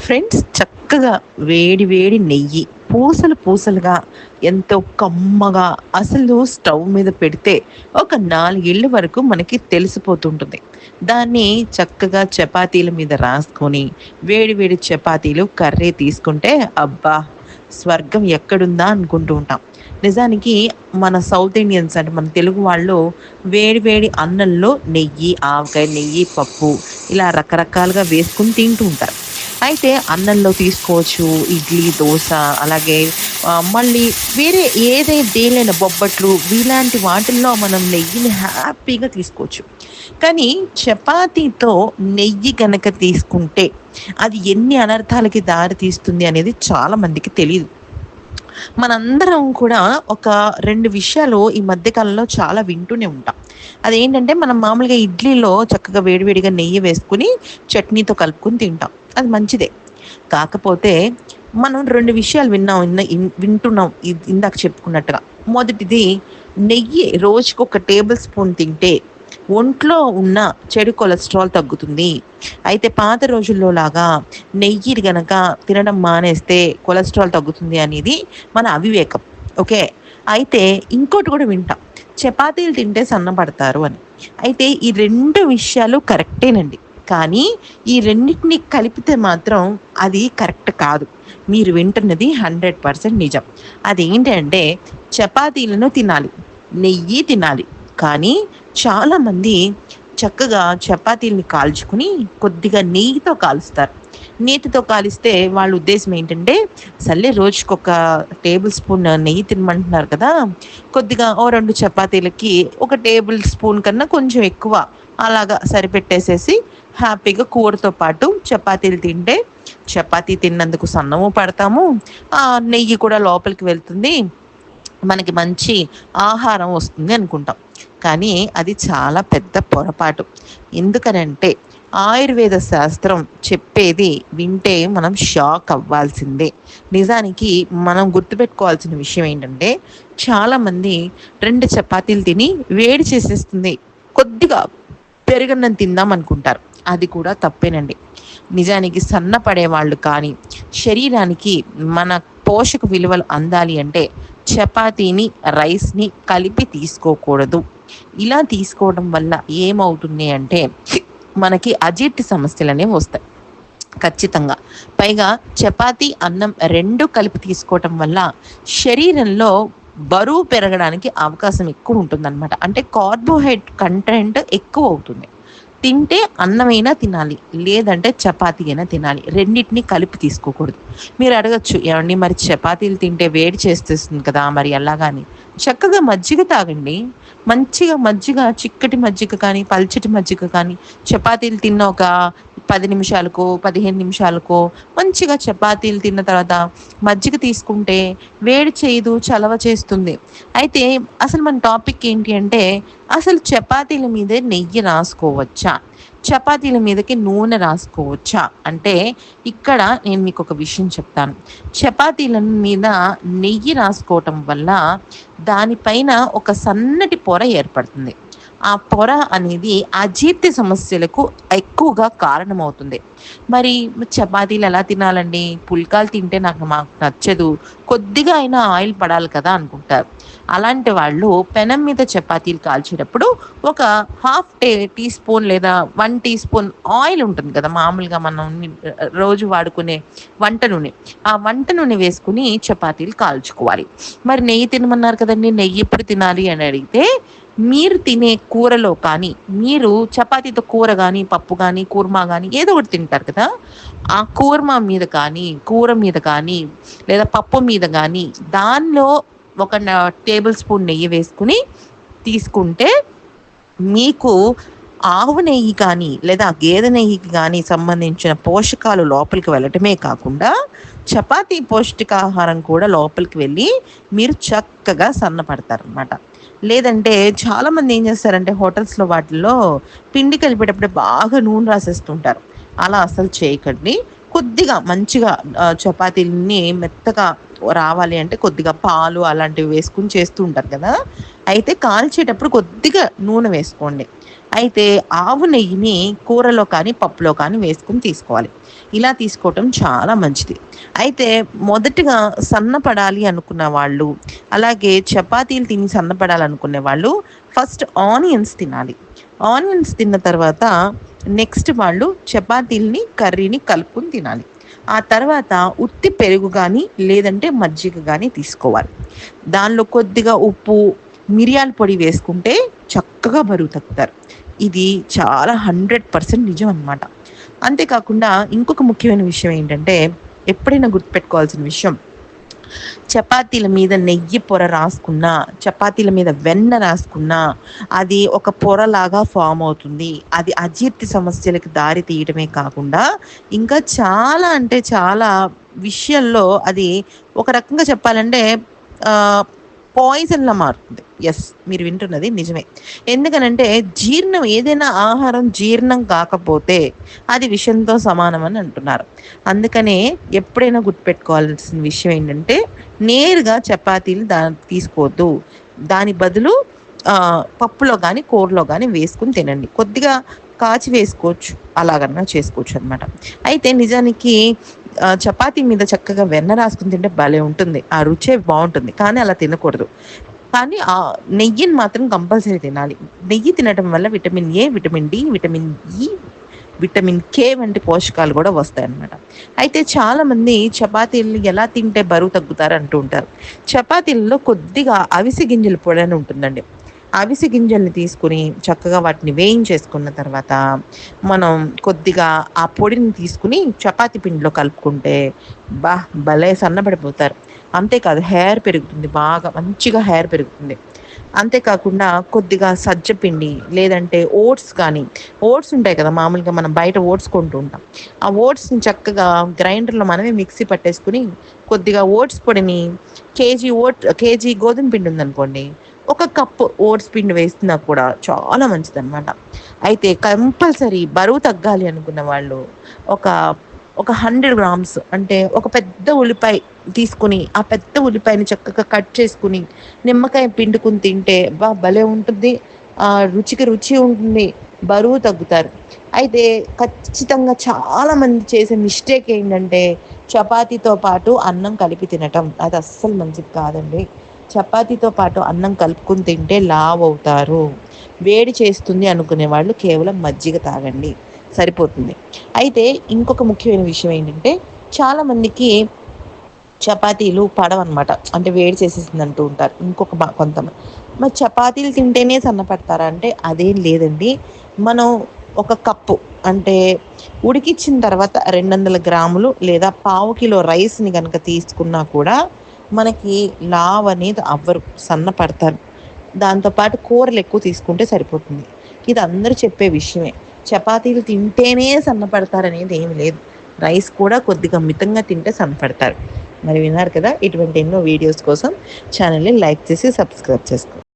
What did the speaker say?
Friends చక్కగా వేడి వేడి నెయ్యి పూసలు పూసలుగా ఎంతో కమ్మగా అసలు స్టవ్ మీద పెడితే ఒక నాలుగేళ్ళు వరకు మనకి తెలిసిపోతుంటుంది. దాన్ని చక్కగా చపాతీల మీద రాసుకొని వేడి వేడి చపాతీలు కర్రీ తీసుకుంటే అబ్బా! స్వర్గం ఎక్కడుందా అనుకుంటూ ఉంటాం. నిజానికి మన సౌత్ ఇండియన్స్ అంటే మన తెలుగు వాళ్ళు వేడి వేడి అన్నంలో నెయ్యి ఆవకాయ నెయ్యి పప్పు ఇలా రకరకాలుగా వేసుకుని తింటూ ఉంటారు. అయితే అన్నంలో తీసుకోవచ్చు ఇడ్లీ దోశ అలాగే మళ్ళీ వేరే ఏదే దేలైన బొబ్బట్లు ఇలాంటి వాటిల్లో మనం నెయ్యిని హ్యాపీగా తీసుకోవచ్చు. కానీ చపాతీతో నెయ్యి కనుక తీసుకుంటే అది ఎన్ని అనర్థాలకి దారి తీస్తుంది అనేది చాలా మందికి తెలియదు మనందరం కూడా ఒక రెండు విషయాలు ఈ మధ్యకాలంలో చాలా వింటూనే ఉంటాం. అదేంటంటే మనం మామూలుగా ఇడ్లీలో చక్కగా వేడివేడిగా నెయ్యి వేసుకుని చట్నీతో కలుపుకొని తింటాం. అది మంచిదే. కాకపోతే మనం రెండు విషయాలు విన్నాం వింటున్నాం ఇందాక చెప్పుకున్నట్టుగా. మొదటిది నెయ్యి రోజుకు ఒక టేబుల్ స్పూన్ తింటే ఒంట్లో ఉన్న చెడు కొలెస్ట్రాల్ తగ్గుతుంది. అయితే పాత రోజుల్లో లాగా నెయ్యి గనక తినడం మానేస్తే కొలెస్ట్రాల్ తగ్గుతుంది అనేది మన అవివేకం. ఓకే? అయితే ఇంకోటి కూడా వింటాం. చపాతీలు తింటే సన్నపడతారు అని. అయితే ఈ రెండు విషయాలు కరెక్టేనండి. కానీ ఈ రెండింటిని కలిపితే మాత్రం అది కరెక్ట్ కాదు. మీరు వింటున్నది హండ్రెడ్ పర్సెంట్ నిజం. అదేంటంటే చపాతీలను తినాలి నెయ్యి తినాలి. కానీ చాలామంది చక్కగా చపాతీల్ని కాల్చుకుని కొద్దిగా నెయ్యితో కాలుస్తారు. నీటితో కాలిస్తే వాళ్ళ ఉద్దేశం ఏంటంటే సర్లే రోజుకి ఒక టేబుల్ స్పూన్ నెయ్యి తినమంటున్నారు కదా కొద్దిగా ఓ రెండు చపాతీలకి ఒక టేబుల్ స్పూన్ కన్నా కొంచెం ఎక్కువ అలాగా సరిపెట్టేసేసి హ్యాపీగా కూరతో పాటు చపాతీలు తింటే చపాతీ తిన్నందుకు సన్నము పడతాము. ఆ నెయ్యి కూడా లోపలికి వెళ్తుంది. మనకి మంచి ఆహారం వస్తుంది అనుకుంటాం. కానీ అది చాలా పెద్ద పొరపాటు. ఎందుకనంటే ఆయుర్వేద శాస్త్రం చెప్పేది వింటే మనం షాక్ అవ్వాల్సిందే. నిజానికి మనం గుర్తుపెట్టుకోవాల్సిన విషయం ఏంటంటే చాలామంది రెండు చపాతీలు తిని వేడి చేసేస్తుంది. కొద్దిగా పెరుగన్నం తిందాం అనుకుంటారు. అది కూడా తప్పేనండి. నిజానికి సన్నపడే వాళ్ళు కానీ శరీరానికి మన పోషక విలువలు అందాలి అంటే చపాతీని రైస్ని కలిపి తీసుకోకూడదు. ఇలా తీసుకోవడం వల్ల ఏమవుతుంది అంటే మనకి అజీర్తి సమస్యలు అనేవి వస్తాయి. ఖచ్చితంగా. పైగా చపాతి అన్నం రెండు కలిపి తీసుకోవటం వల్ల శరీరంలో బరువు పెరగడానికి అవకాశం ఎక్కువ ఉంటుందన్నమాట. అంటే కార్బోహైడ్రేట్ కంటెంట్ ఎక్కువ అవుతుంది. తింటే అన్నమైనా తినాలి లేదంటే చపాతీ అయినా తినాలి. రెండింటిని కలిపి తీసుకోకూడదు. మీరు అడగచ్చు ఏమండి మరి చపాతీలు తింటే వేడి చేస్తుంది కదా మరి అలాగాని చక్కగా మజ్జిగ తాగండి. మంచిగా మజ్జిగ చిక్కటి మజ్జిగ కానీ పల్చటి మజ్జిగ కానీ చపాతీలు తిన్న ఒక పది నిమిషాలకో పదిహేను నిమిషాలకో మంచిగా చపాతీలు తిన్న తర్వాత మజ్జిగ తీసుకుంటే వేడి చేయదు చలవ చేస్తుంది. అయితే అసలు మన టాపిక్ ఏంటి అంటే అసలు చపాతీల మీదే నెయ్యి రాసుకోవచ్చా? చపాతీల మీదకి నూనె రాసుకోవచ్చా? అంటే ఇక్కడ నేను మీకు ఒక విషయం చెప్తాను. చపాతీల మీద నెయ్యి రాసుకోవటం వల్ల దానిపైన ఒక సన్నటి పొర ఏర్పడుతుంది. ఆ పొర అనేది అజీర్తి సమస్యలకు ఎక్కువగా కారణమవుతుంది. మరి చపాతీలు ఎలా తినాలండి? పుల్కాలు తింటే నాకు మాకు నచ్చదు. కొద్దిగా అయినా ఆయిల్ పడాలి కదా అనుకుంటారు. అలాంటి వాళ్ళు పెనం మీద చపాతీలు కాల్చేటప్పుడు ఒక హాఫ్ టే టీ స్పూన్ లేదా వన్ టీ స్పూన్ ఆయిల్ ఉంటుంది కదా మామూలుగా మనం రోజు వాడుకునే వంట నూనె. ఆ వంట నూనె వేసుకుని చపాతీలు కాల్చుకోవాలి. మరి నెయ్యి తినమన్నారు కదండి నెయ్యి ఎప్పుడు తినాలి అని అడిగితే మీరు తినే కూరలో కానీ మీరు చపాతీతో కూర కానీ పప్పు కానీ కూర్మా కానీ ఏదో ఒకటి తింటారు కదా ఆ కూర్మా మీద కానీ కూర మీద కానీ లేదా పప్పు మీద కానీ దానిలో ఒక టేబుల్ స్పూన్ నెయ్యి వేసుకుని తీసుకుంటే మీకు ఆవు నెయ్యి కానీ లేదా గేదె నెయ్యికి కానీ సంబంధించిన పోషకాలు లోపలికి వెళ్ళటమే కాకుండా చపాతీ పౌష్టికాహారం కూడా లోపలికి వెళ్ళి మీరు చక్కగా సన్నపడతారనమాట లేదంటే చాలామంది ఏం చేస్తారంటే హోటల్స్లో వాటిల్లో పిండి కలిపేటప్పుడు బాగా నూనె రాసేస్తుంటారు. అలా అసలు చేయకండి. కొద్దిగా మంచిగా చపాతీలని మెత్తగా రావాలి అంటే కొద్దిగా పాలు అలాంటివి వేసుకుని చేస్తూ ఉంటారు కదా. అయితే కాల్చేటప్పుడు కొద్దిగా నూనె వేసుకోండి. అయితే ఆవు నెయ్యిని కూరలో కానీ పప్పులో కానీ వేసుకుని తీసుకోవాలి. ఇలా తీసుకోవటం చాలా మంచిది. అయితే మొదటగా సన్నపడాలి అనుకున్న వాళ్ళు అలాగే చపాతీలు తిని సన్నపడాలనుకునే వాళ్ళు ఫస్ట్ ఆనియన్స్ తినాలి. ఆనియన్స్ తిన్న తర్వాత నెక్స్ట్ వాళ్ళు చపాతీల్ని కర్రీని కలుపుకుని తినాలి. ఆ తర్వాత ఉత్తి పెరుగు కానీ లేదంటే మజ్జిగ కానీ తీసుకోవాలి. దానిలో కొద్దిగా ఉప్పు మిరియాల పొడి వేసుకుంటే చక్కగా బరువు తగ్గుతారు. ఇది చాలా హండ్రెడ్ పర్సెంట్ నిజం అనమాట అంతేకాకుండా ఇంకొక ముఖ్యమైన విషయం ఏంటంటే ఎప్పుడైనా గుర్తుపెట్టుకోవాల్సిన విషయం చపాతీల మీద నెయ్యి పొర రాసుకున్నా చపాతీల మీద వెన్న రాసుకున్నా అది ఒక పొరలాగా ఫామ్ అవుతుంది. అది అజీర్తి సమస్యలకు దారి తీయటమే కాకుండా ఇంకా చాలా అంటే చాలా విషయంలో అది ఒక రకంగా చెప్పాలంటే పాయిజన్లా మారుతుంది. ఎస్ మీరు వింటున్నది నిజమే. ఎందుకనంటే జీర్ణం ఏదైనా ఆహారం జీర్ణం కాకపోతే అది విషయంతో సమానం అని అంటున్నారు. అందుకనే ఎప్పుడైనా గుర్తుపెట్టుకోవాల్సిన విషయం ఏంటంటే నేరుగా చపాతీలు దా తీసుకోవద్దు. దాని బదులు పప్పులో కానీ కూరలో కానీ వేసుకుని తినండి. కొద్దిగా కాచి వేసుకోవచ్చు. అలాగన్నా చేసుకోవచ్చు అనమాట అయితే నిజానికి చపాతీ మీద చక్కగా వెన్న రాసుకుని తింటే భలే ఉంటుంది. ఆ రుచే బాగుంటుంది. కానీ అలా తినకూడదు. కానీ ఆ నెయ్యిని మాత్రం కంపల్సరీ తినాలి. నెయ్యి తినడం వల్ల vitamin A vitamin D vitamin E vitamin K వంటి పోషకాలు కూడా వస్తాయి అన్నమాట అయితే చాలామంది చపాతీలు ఎలా తింటే బరువు తగ్గుతారు అంటూ ఉంటారు. చపాతీలలో కొద్దిగా అవిసి గింజల పొడి అని ఉంటుందండి. అవిసి గింజల్ని తీసుకుని చక్కగా వాటిని వేయించేసుకున్న తర్వాత మనం కొద్దిగా ఆ పొడిని తీసుకుని చపాతి పిండిలో కలుపుకుంటే బా భలే సన్నబడిపోతారు. అంతేకాదు హెయిర్ పెరుగుతుంది బాగా మంచిగా హెయిర్ పెరుగుతుంది. అంతేకాకుండా కొద్దిగా సజ్జ పిండి లేదంటే ఓట్స్ కానీ ఓట్స్ ఉంటాయి కదా మామూలుగా మనం బయట ఓట్స్ కొంటూ ఉంటాం. ఆ ఓట్స్ని చక్కగా గ్రైండర్లో మనమే మిక్సీ పట్టేసుకుని కొద్దిగా ఓట్స్ పొడిని కేజీ ఓట్ కేజీ గోధుమ పిండి ఉందనుకోండి ఒక కప్పు ఓట్స్ పిండి వేస్తున్నా కూడా చాలా మంచిదన్నమాట. అయితే కంపల్సరీ బరువు తగ్గాలి అనుకున్న వాళ్ళు ఒక ఒక హండ్రెడ్ గ్రామ్స్ అంటే ఒక పెద్ద ఉల్లిపాయ తీసుకుని ఆ పెద్ద ఉల్లిపాయని చక్కగా కట్ చేసుకుని నిమ్మకాయ పిండుకుని తింటే బా భలే ఉంటుంది. రుచికి రుచి ఉంటుంది బరువు తగ్గుతారు. అయితే ఖచ్చితంగా చాలామంది చేసే మిస్టేక్ ఏంటంటే చపాతీతో పాటు అన్నం కలిపి తినటం. అది అస్సలు మంచిది కాదండి. చపాతీతో పాటు అన్నం కలుపుకుని తింటే లావ్ అవుతారు వేడి చేస్తుంది అనుకునే వాళ్ళు కేవలం మజ్జిగ తాగండి. సరిపోతుంది. అయితే ఇంకొక ముఖ్యమైన విషయం ఏంటంటే చాలామందికి చపాతీలు పడవన్నమాట. అంటే వేడి చేసేసింది అంటూ ఉంటారు. ఇంకొక కొంతమంది. మరి చపాతీలు తింటేనే సన్నపడతారా? అంటే అదేం లేదండి. మనం ఒక కప్పు అంటే ఉడికిచ్చిన తర్వాత రెండు వందల గ్రాములు లేదా పావు కిలో రైస్ని కనుక తీసుకున్నా కూడా మనకి లావ్ అనేది అవ్వరు సన్నపడతారు. దాంతోపాటు కూరలు ఎక్కువ తీసుకుంటే సరిపోతుంది. ఇది అందరూ చెప్పే విషయమే. చపాతీలు తింటేనే సన్నపడతారనేది ఏమి లేదు. రైస్ కూడా కొద్దిగా మితంగా తింటే సన్నపడతారు. మరి విన్నారు కదా ఇటువంటి ఎన్నో వీడియోస్ కోసం ఛానల్ని లైక్ చేసి సబ్స్క్రైబ్ చేసుకోండి.